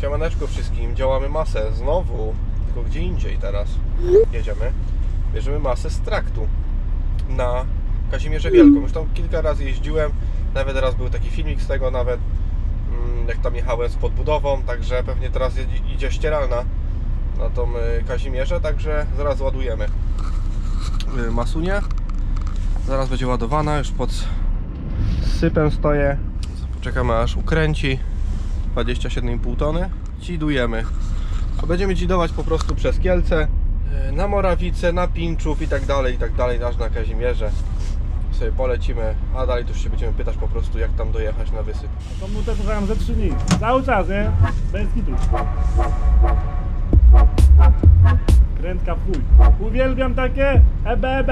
Siemaneczko wszystkim, działamy masę znowu, tylko gdzie indziej teraz. Jedziemy, bierzemy masę z traktu na Kazimierze Wielką. Już tam kilka razy jeździłem, nawet raz był taki filmik z tego nawet, mm, jak tam jechałem z podbudową, także pewnie teraz idzie ścieralna na tą y, Kazimierze, także zaraz ładujemy y, masunię. Zaraz będzie ładowana, już pod sypem stoję. Poczekamy aż ukręci. 27,5 tony. Dzidujemy. A będziemy dzidować po prostu przez Kielce, yy, na Morawice, na Pinczów i tak dalej, i tak dalej, aż na Kazimierze. Sobie polecimy, a dalej to już się będziemy pytać po prostu jak tam dojechać na wysyp. To mu też słucham ze 3 dni. Cały czas, nie? Bez kitu. Krętka w chuj. Uwielbiam takie E EBEB.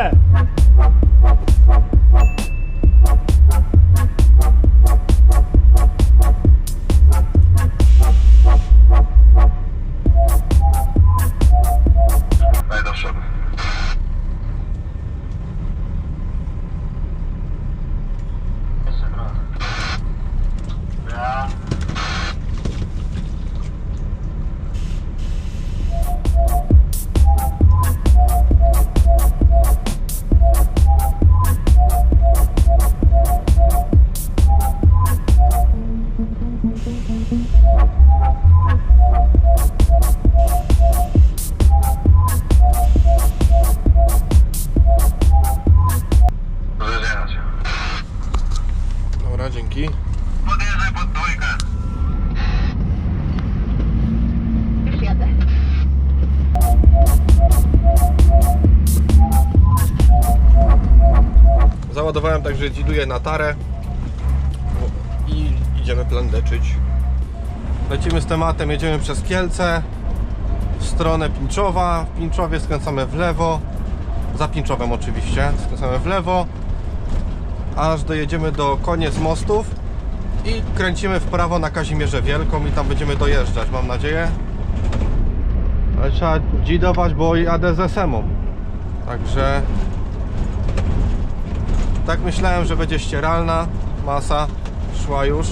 Dobra, dzięki. Podjeżdżaj pod dwójkę. Już jadę. Załadowałem także dziduję na tarę i idziemy plandeczyć. Lecimy z tematem, jedziemy przez Kielce w stronę Pinczowa. W Pinczowie skręcamy w lewo, za Pinczowem oczywiście, skręcamy w lewo, aż dojedziemy do koniec mostów i kręcimy w prawo na Kazimierze Wielką i tam będziemy dojeżdżać, mam nadzieję. Ale trzeba dzidować, bo jadę z SM-ą. Także tak myślałem, że będzie ścieralna masa szła już.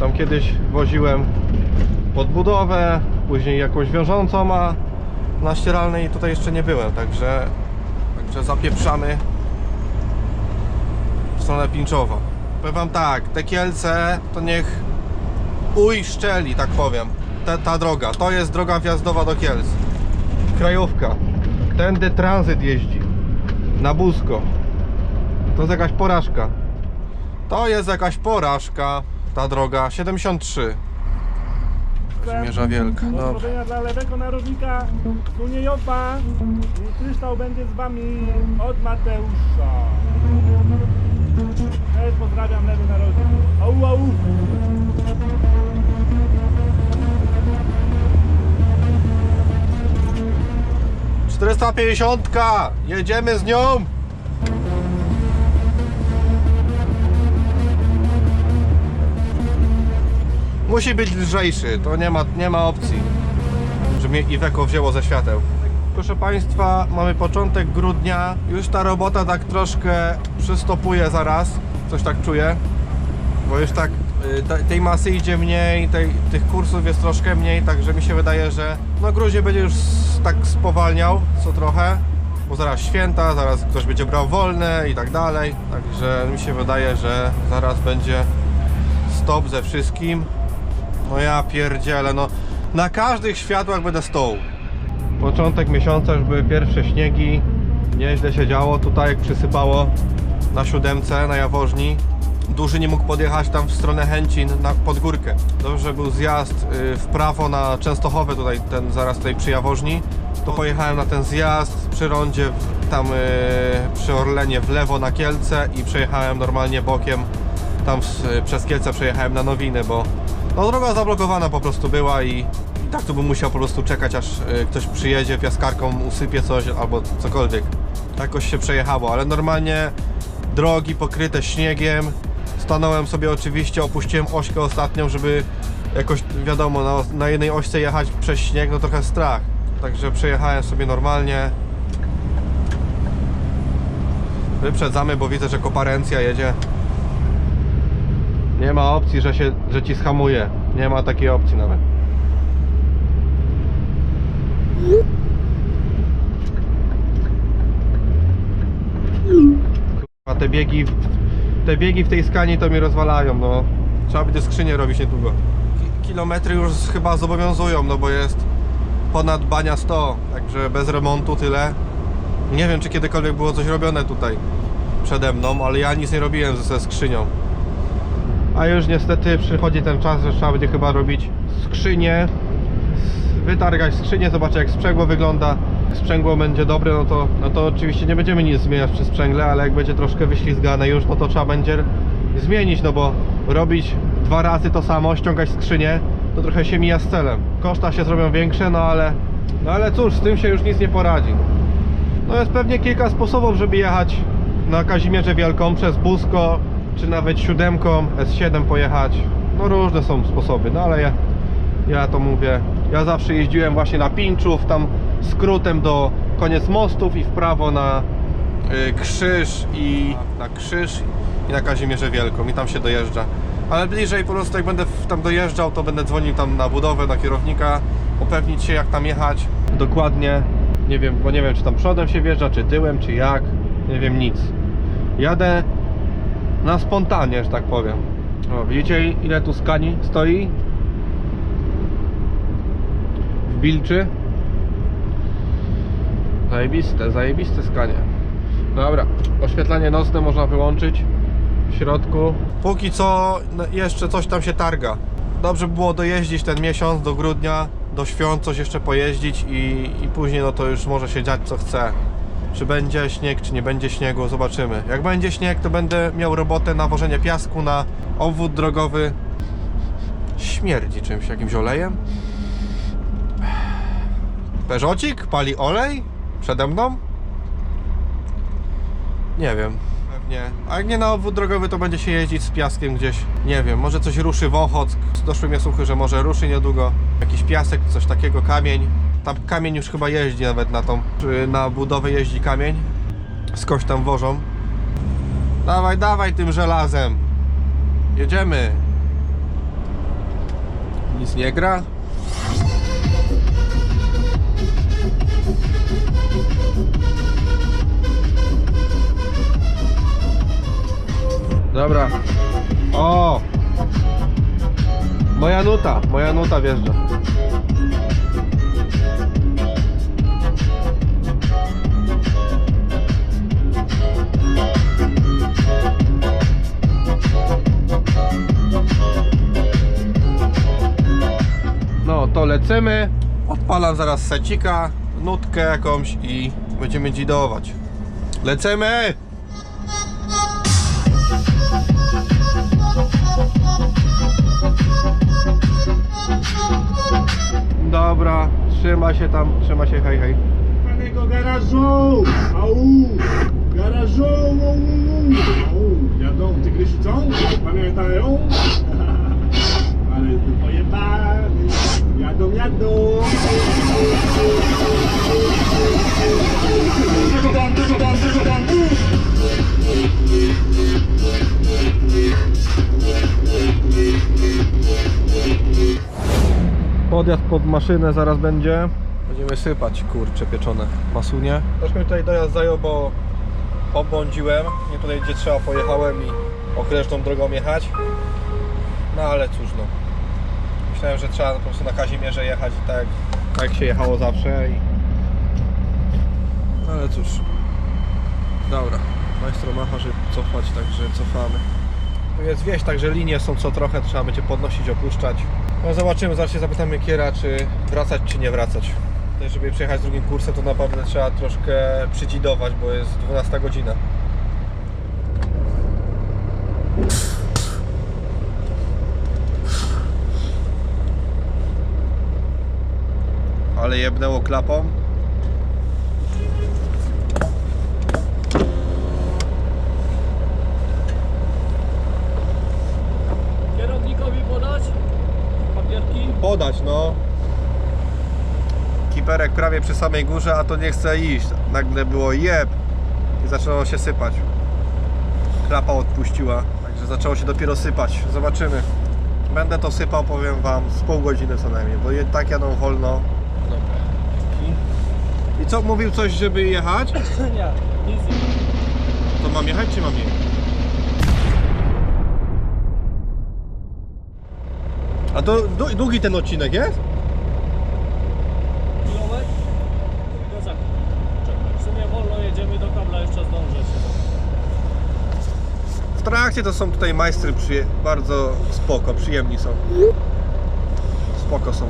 Tam kiedyś woziłem podbudowę, później jakąś wiążącą, a na ścieralnej tutaj jeszcze nie byłem, także, także zapieprzamy stronę Pinczowa. Powiem wam tak, te Kielce to niech ujszczeli, tak powiem, te, ta droga. To jest droga wjazdowa do Kielc. Krajówka. Tędy tranzyt jeździ. Na Busko. To jest jakaś porażka. To jest jakaś porażka. Ta droga 73. Kazimierza Wielka. Dobra. Dla lewego narożnika Suniejopa. I kryształ będzie z wami od Mateusza. Cześć, pozdrawiam lewy narożnik. Au, au. - 450. Jedziemy z nią. Musi być lżejszy. To nie ma, nie ma opcji, że mnie wzięło ze świateł. Proszę Państwa, mamy początek grudnia. Już ta robota tak troszkę przystopuje zaraz. Coś tak czuję. Bo już tak y, te- tej masy idzie mniej, tej, tych kursów jest troszkę mniej, także mi się wydaje, że no grudzień będzie już tak spowalniał co trochę, bo zaraz święta, zaraz ktoś będzie brał wolne i tak dalej, także mi się wydaje, że zaraz będzie stop ze wszystkim. No ja pierdzielę, no na każdych światłach będę stoł. Początek miesiąca już były pierwsze śniegi, nieźle się działo, tutaj jak przysypało na siódemce, na Jawożni. Duży nie mógł podjechać tam w stronę Chęcin na pod górkę. Dobrze, był zjazd y, w prawo na Częstochowe, tutaj ten zaraz tutaj przy Jawożni. To pojechałem na ten zjazd przy rondzie tam y, przy Orlenie w lewo na Kielce i przejechałem normalnie bokiem tam w, przez Kielce przejechałem na Nowiny, bo no, droga zablokowana po prostu była i, i tak tu bym musiał po prostu czekać aż y, ktoś przyjedzie piaskarką, usypie coś albo cokolwiek. Jakoś się przejechało, ale normalnie drogi pokryte śniegiem. Stanąłem sobie oczywiście, opuściłem ośkę ostatnią, żeby jakoś wiadomo na, na jednej ośce jechać przez śnieg, no trochę strach. Także przejechałem sobie normalnie. Wyprzedzamy, bo widzę, że koparencja jedzie. Nie ma opcji, że, się, że ci schamuje. Nie ma takiej opcji nawet. Te biegi, te biegi w tej skani to mi rozwalają, no. Trzeba będzie skrzynię robić niedługo. Ki- Kilometry już chyba zobowiązują, no bo jest ponad bania 100, także bez remontu tyle. Nie wiem, czy kiedykolwiek było coś robione tutaj przede mną, ale ja nic nie robiłem ze, skrzynią. A już niestety przychodzi ten czas, że trzeba będzie chyba robić skrzynię, wytargać skrzynię, zobaczyć jak sprzęgło wygląda. Sprzęgło będzie dobre, no to, no to oczywiście nie będziemy nic zmieniać przy sprzęgle, ale jak będzie troszkę wyślizgane już, no to trzeba będzie zmienić, no bo robić dwa razy to samo, ściągać skrzynię, to trochę się mija z celem. Koszta się zrobią większe, no ale, no ale cóż, z tym się już nic nie poradzi. No jest pewnie kilka sposobów, żeby jechać na Kazimierze Wielką przez Busko, czy nawet siódemką S7 pojechać. No różne są sposoby, no ale ja, ja to mówię. Ja zawsze jeździłem właśnie na Pinczów, tam skrótem do koniec mostów i w prawo na y, Krzyż i na Krzyż i na Kazimierze Wielką i tam się dojeżdża. Ale bliżej po prostu jak będę tam dojeżdżał, to będę dzwonił tam na budowę, na kierownika, upewnić się jak tam jechać dokładnie. Nie wiem, bo nie wiem czy tam przodem się wjeżdża, czy tyłem, czy jak. Nie wiem nic. Jadę na spontanie, że tak powiem. O, widzicie ile tu skani stoi? W Bilczy. Zajebiste, zajebiste skanie. Dobra, oświetlenie nocne można wyłączyć w środku. Póki co no, jeszcze coś tam się targa. Dobrze by było dojeździć ten miesiąc do grudnia, do świąt coś jeszcze pojeździć i, i później no to już może się dziać co chce. Czy będzie śnieg, czy nie będzie śniegu, zobaczymy. Jak będzie śnieg, to będę miał robotę na wożenie piasku na obwód drogowy. Śmierdzi czymś, jakimś olejem. Peżocik? Pali olej? Przede mną? Nie wiem. Pewnie. A jak nie na obwód drogowy, to będzie się jeździć z piaskiem gdzieś. Nie wiem, może coś ruszy w Ochock. Doszły mnie słuchy, że może ruszy niedługo. Jakiś piasek, coś takiego, kamień. Tam kamień już chyba jeździ nawet na tą, na budowę jeździ kamień. Skądś tam wożą. Dawaj, dawaj tym żelazem. Jedziemy. Nic nie gra? Dobra. O! Moja nuta, moja nuta wjeżdża. No to lecimy. Odpalam zaraz secika, nutkę jakąś i będziemy dzidować. Lecimy! Trzyma się tam, trzyma się, hej, hej. Panego garażu! Au! Pod maszynę zaraz będzie. Będziemy sypać kurcze pieczone masunie. Troszkę mi tutaj dojazd zajął, bo pobłądziłem. Nie tutaj gdzie trzeba pojechałem i okrężną drogą jechać. No ale cóż no. Myślałem, że trzeba po prostu na Kazimierze jechać tak, tak jak się jechało zawsze i... No ale cóż. Dobra. Majstro macha, żeby cofać, także cofamy. Tu jest wieś, także linie są co trochę, trzeba będzie podnosić, opuszczać. No zobaczymy, zaraz się zapytamy Kiera, czy wracać, czy nie wracać. Tutaj, żeby przejechać drugim kursem, to naprawdę trzeba troszkę przydzidować, bo jest 12 godzina. Ale jebnęło klapą. Podać, no. Kiperek prawie przy samej górze, a to nie chce iść. Nagle było jeb i zaczęło się sypać. Klapa odpuściła, także zaczęło się dopiero sypać. Zobaczymy. Będę to sypał, powiem wam, z pół godziny co najmniej, bo tak jadą wolno. I co, mówił coś, żeby jechać? Nie, nic nie. To mam jechać, czy mam jechać? A to dłu- długi ten odcinek jest? Kilometr? Tylko za... Czekaj, w sumie wolno jedziemy do kabla, jeszcze zdążę się. W trakcie to są tutaj majstry przyje- bardzo spoko, przyjemni są. Spoko są.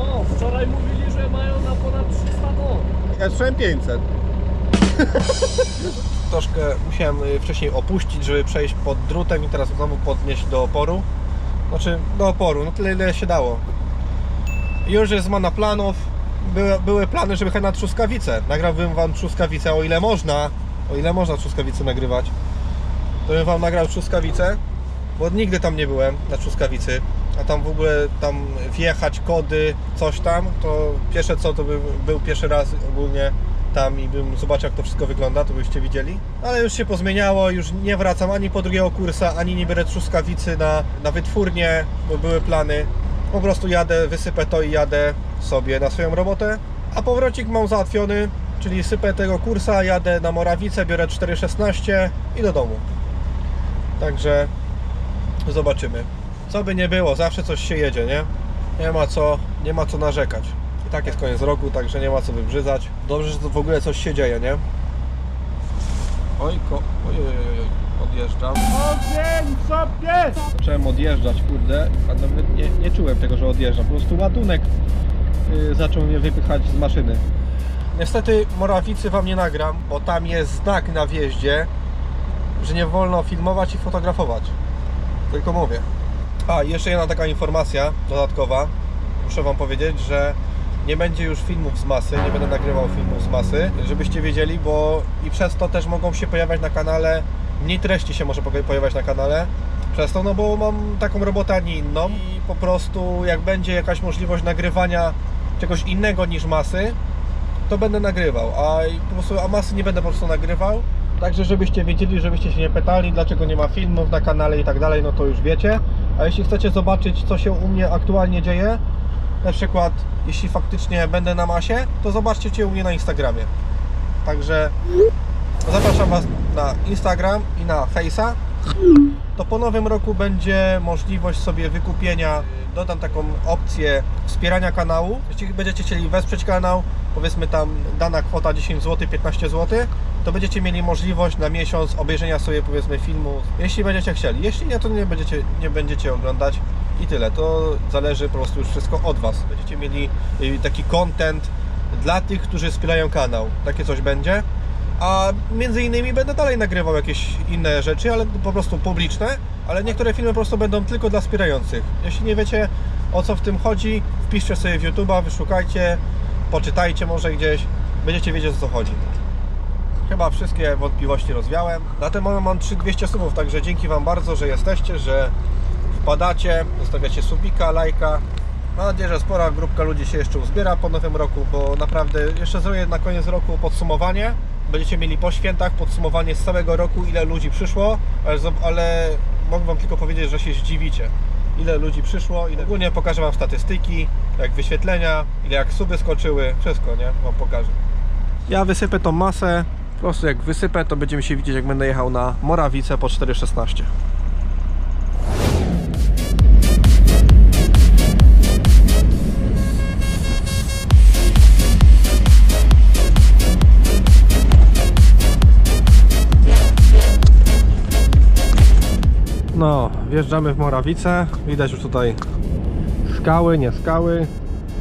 O, wczoraj mówili, że mają na ponad 300 ton. Ja słyszałem 500. Troszkę musiałem y, wcześniej opuścić, żeby przejść pod drutem i teraz znowu podnieść do oporu. Znaczy do oporu, no tyle ile się dało. Już jest zmiana planów. Były, były plany, żeby jechać na Truskawice. Nagrałbym wam Truskawice o ile można. O ile można Truskawice nagrywać. To bym wam nagrał Truskawice. Bo nigdy tam nie byłem na Truskawicy. A tam w ogóle tam wjechać kody, coś tam, to pierwsze co to by był pierwszy raz ogólnie tam i bym zobaczył jak to wszystko wygląda, to byście widzieli. Ale już się pozmieniało, już nie wracam ani po drugiego kursa, ani nie biorę Truskawicy na, na wytwórnię, bo były plany. Po prostu jadę, wysypę to i jadę sobie na swoją robotę. A powrocik mam załatwiony, czyli sypę tego kursa, jadę na Morawicę, biorę 4,16 i do domu. Także zobaczymy. Co by nie było, zawsze coś się jedzie, nie? Nie ma co, nie ma co narzekać. Tak jest koniec roku, także nie ma co wybrzydzać. Dobrze, że to w ogóle coś się dzieje, nie? Oj, ko... oj, oj, oj, oj. odjeżdżam. Ogień sobie! Zacząłem odjeżdżać, kurde, a nawet nie, nie czułem tego, że odjeżdżam. Po prostu ładunek y, zaczął mnie wypychać z maszyny. Niestety Morawicy Wam nie nagram, bo tam jest znak na wjeździe, że nie wolno filmować i fotografować. Tylko mówię. A, jeszcze jedna taka informacja dodatkowa. Muszę Wam powiedzieć, że nie będzie już filmów z masy, nie będę nagrywał filmów z masy, żebyście wiedzieli, bo i przez to też mogą się pojawiać na kanale, mniej treści się może poja- pojawiać na kanale, przez to, no bo mam taką robotę, a nie inną i po prostu jak będzie jakaś możliwość nagrywania czegoś innego niż masy, to będę nagrywał, a po prostu a masy nie będę po prostu nagrywał. Także żebyście wiedzieli, żebyście się nie pytali, dlaczego nie ma filmów na kanale i tak dalej, no to już wiecie. A jeśli chcecie zobaczyć, co się u mnie aktualnie dzieje, na przykład jeśli faktycznie będę na masie, to zobaczcie cię u mnie na Instagramie. Także zapraszam Was na Instagram i na Face'a. To po nowym roku będzie możliwość sobie wykupienia, dodam taką opcję wspierania kanału. Jeśli będziecie chcieli wesprzeć kanał, powiedzmy tam dana kwota 10 zł, 15 zł, to będziecie mieli możliwość na miesiąc obejrzenia sobie powiedzmy filmu, jeśli będziecie chcieli. Jeśli nie, to nie będziecie, nie będziecie oglądać i tyle. To zależy po prostu już wszystko od Was. Będziecie mieli y, taki content dla tych, którzy wspierają kanał. Takie coś będzie. A między innymi będę dalej nagrywał jakieś inne rzeczy, ale po prostu publiczne, ale niektóre filmy po prostu będą tylko dla wspierających. Jeśli nie wiecie o co w tym chodzi, wpiszcie sobie w YouTube'a, wyszukajcie, poczytajcie może gdzieś, będziecie wiedzieć o co chodzi. Chyba wszystkie wątpliwości rozwiałem. Na ten moment mam 3200 subów, także dzięki Wam bardzo, że jesteście, że wpadacie, zostawiacie subika, lajka. Mam nadzieję, że spora grupka ludzi się jeszcze uzbiera po nowym roku, bo naprawdę jeszcze zrobię na koniec roku podsumowanie. Będziecie mieli po świętach podsumowanie z całego roku, ile ludzi przyszło, ale, ale mogę Wam tylko powiedzieć, że się zdziwicie. Ile ludzi przyszło, ile... ogólnie pokażę Wam statystyki, jak wyświetlenia, ile jak suby skoczyły, wszystko, nie? Wam pokażę. Ja wysypę tą masę, po prostu jak wysypę, to będziemy się widzieć, jak będę jechał na Morawicę po 4,16. No, wjeżdżamy w Morawicę. Widać już tutaj skały, nie skały.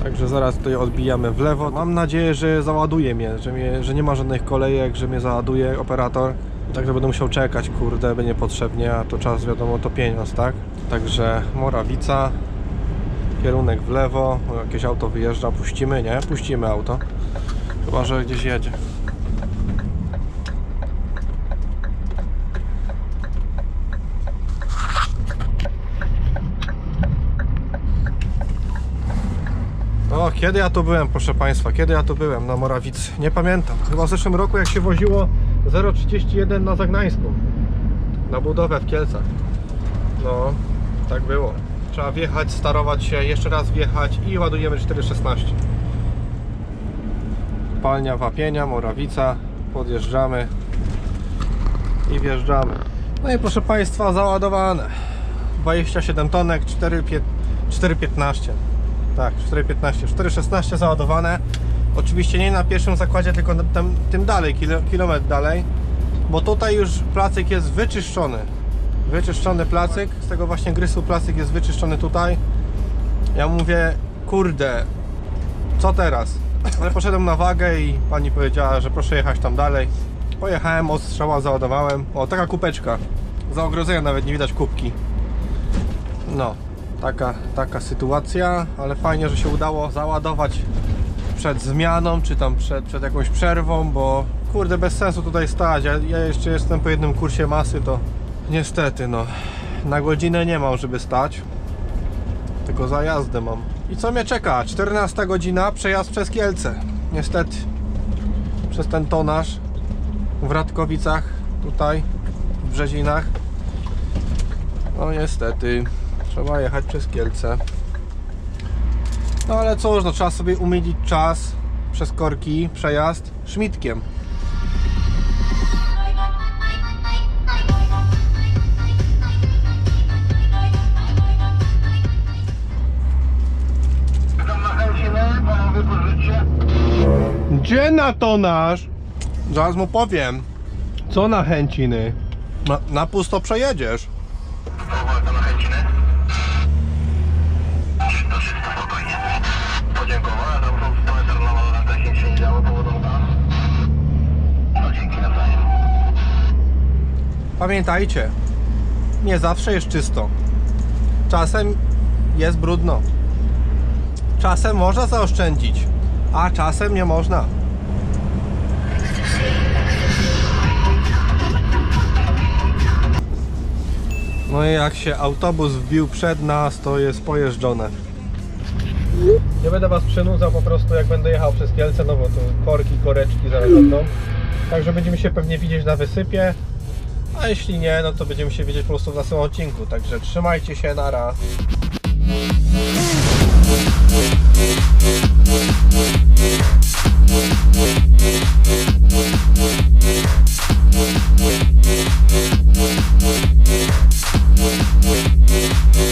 Także zaraz tutaj odbijamy w lewo. Mam nadzieję, że załaduje mnie, że, mnie, że nie ma żadnych kolejek, że mnie załaduje operator. Także będę musiał czekać, kurde, by niepotrzebnie, a to czas wiadomo to pieniądz, tak? Także Morawica, kierunek w lewo, jakieś auto wyjeżdża, puścimy, nie? Puścimy auto. Chyba, że gdzieś jedzie. Kiedy ja tu byłem, proszę Państwa, kiedy ja tu byłem na Morawicy? Nie pamiętam. Chyba w zeszłym roku, jak się woziło 0,31 na Zagnańsku. na budowę w Kielcach. No, tak było. Trzeba wjechać, starować się, jeszcze raz wjechać i ładujemy 4,16. Palnia Wapienia, Morawica, podjeżdżamy i wjeżdżamy. No i proszę Państwa, załadowane. 27 tonek, 4,15. 4,15. Tak, 4,15. 4,16 załadowane. Oczywiście nie na pierwszym zakładzie, tylko tam, tym dalej, kilo, kilometr dalej. Bo tutaj już placyk jest wyczyszczony. Wyczyszczony placyk, z tego właśnie grysu placyk jest wyczyszczony tutaj. Ja mówię, kurde, co teraz? Ale poszedłem na wagę i pani powiedziała, że proszę jechać tam dalej. Pojechałem, ostrzała załadowałem. O, taka kupeczka. Za ogrodzeniem nawet nie widać kubki. No, taka, taka sytuacja, ale fajnie, że się udało załadować przed zmianą, czy tam przed, przed jakąś przerwą, bo kurde, bez sensu tutaj stać. Ja, ja jeszcze jestem po jednym kursie masy, to niestety, no, na godzinę nie mam, żeby stać. Tylko za jazdę mam. I co mnie czeka? 14 godzina, przejazd przez Kielce. Niestety. Przez ten tonaż w Radkowicach, tutaj, w Brzezinach. No niestety, trzeba jechać przez Kielce. No ale cóż, no trzeba sobie umilić czas przez korki, przejazd szmitkiem. Gdzie na tonaż? Zaraz mu powiem. Co na chęciny? Na, na pusto przejedziesz. Próbował to na chęcinę. To wszystko spokojnie. Podziękowałem, tam są 100 metrów na walorantach, nic się nie działo, powodą tam. No dzięki nawzajem. Pamiętajcie, nie zawsze jest czysto. Czasem jest brudno. Czasem można zaoszczędzić, a czasem nie można. No i jak się autobus wbił przed nas, to jest pojeżdżone. Nie będę Was przynudzał po prostu jak będę jechał przez Kielce, no bo tu korki, koreczki zaraz będą. Także będziemy się pewnie widzieć na wysypie a jeśli nie, no to będziemy się wiedzieć po prostu w następnym odcinku. Także trzymajcie się, nara! We'll